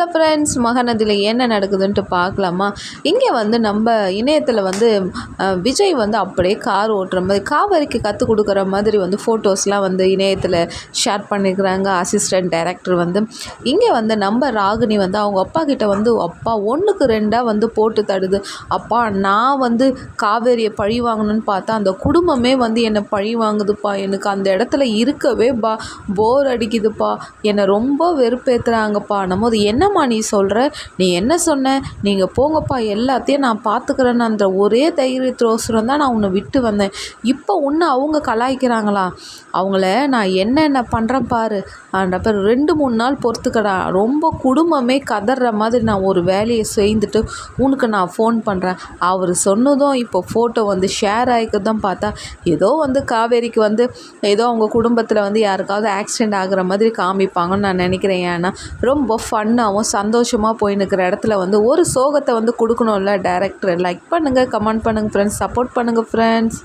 Hello friends மகாநதியில் என்ன நடக்குதுன்ட்டு பார்க்கலாமா? இங்கே வந்து நம்ம இணையத்தில் வந்து விஜய் வந்து அப்படியே கார் ஓட்டுற மாதிரி காவேரிக்கு கற்றுக் கொடுக்குற மாதிரி வந்து ஃபோட்டோஸ்லாம் வந்து இணையத்தில் ஷேர் பண்ணிக்கிறாங்க அசிஸ்டன்ட் டைரக்டர் வந்து. இங்கே வந்து நம்ம ராகினி வந்து அவங்க அப்பா கிட்ட வந்து அப்பா ஒன்றுக்கு ரெண்டாக வந்து போட்டு தடுது. அப்பா நான் வந்து காவேரியை பழி வாங்கணும்னு பார்த்தா அந்த குடும்பமே வந்து என்னை பழி வாங்குதுப்பா. எனக்கு அந்த இடத்துல இருக்கவே பா போர் அடிக்குதுப்பா. என்னை ரொம்ப வெறுப்பேற்றுறாங்கப்பா நம்ம என்னம்மா நீ சொல்கிற நீ என்ன சொன்ன? நீங்கள் போங்கப்பா எல்லாத்தையும் நான் பார்த்துக்கிறேன்னு ஒரே தைரியத்தோசரம் தான் நான் உன்னை விட்டு வந்தேன். இப்போ ஒன்று அவங்க கலாய்க்கிறாங்களா? அவங்கள நான் என்னென்ன பண்ணுறேன் பாரு. அப்புறம் ரெண்டு மூணு நாள் பொறுத்துக்கடா. ரொம்ப குடும்பமே கதற மாதிரி நான் ஒரு வேலையை செய்துட்டு உனக்கு நான் ஃபோன் பண்ணுறேன் அவர் சொன்னதும் இப்போ ஃபோட்டோ வந்து ஷேர் ஆகிக்கதான் பார்த்தா ஏதோ வந்து காவேரிக்கு வந்து ஏதோ அவங்க குடும்பத்தில் வந்து யாருக்காவது ஆக்சிடெண்ட் ஆகிற மாதிரி காமிப்பாங்கன்னு நான் நினைக்கிறேன். ஏன்னா ரொம்ப ஃபன்னாகவும் சந்தோஷமாக போய் நிற்கிற இடத்துல வந்து ஒரு சோகத்தை வந்து கொடுக்கணும்ல டேரக்டர் லைக் பண்ணுங்கள் கமெண்ட் பண்ணுங்கள் ஃப்ரெண்ட்ஸ் சப்போர்ட் பண்ணுங்கள் ஃப்ரெண்ட்ஸ்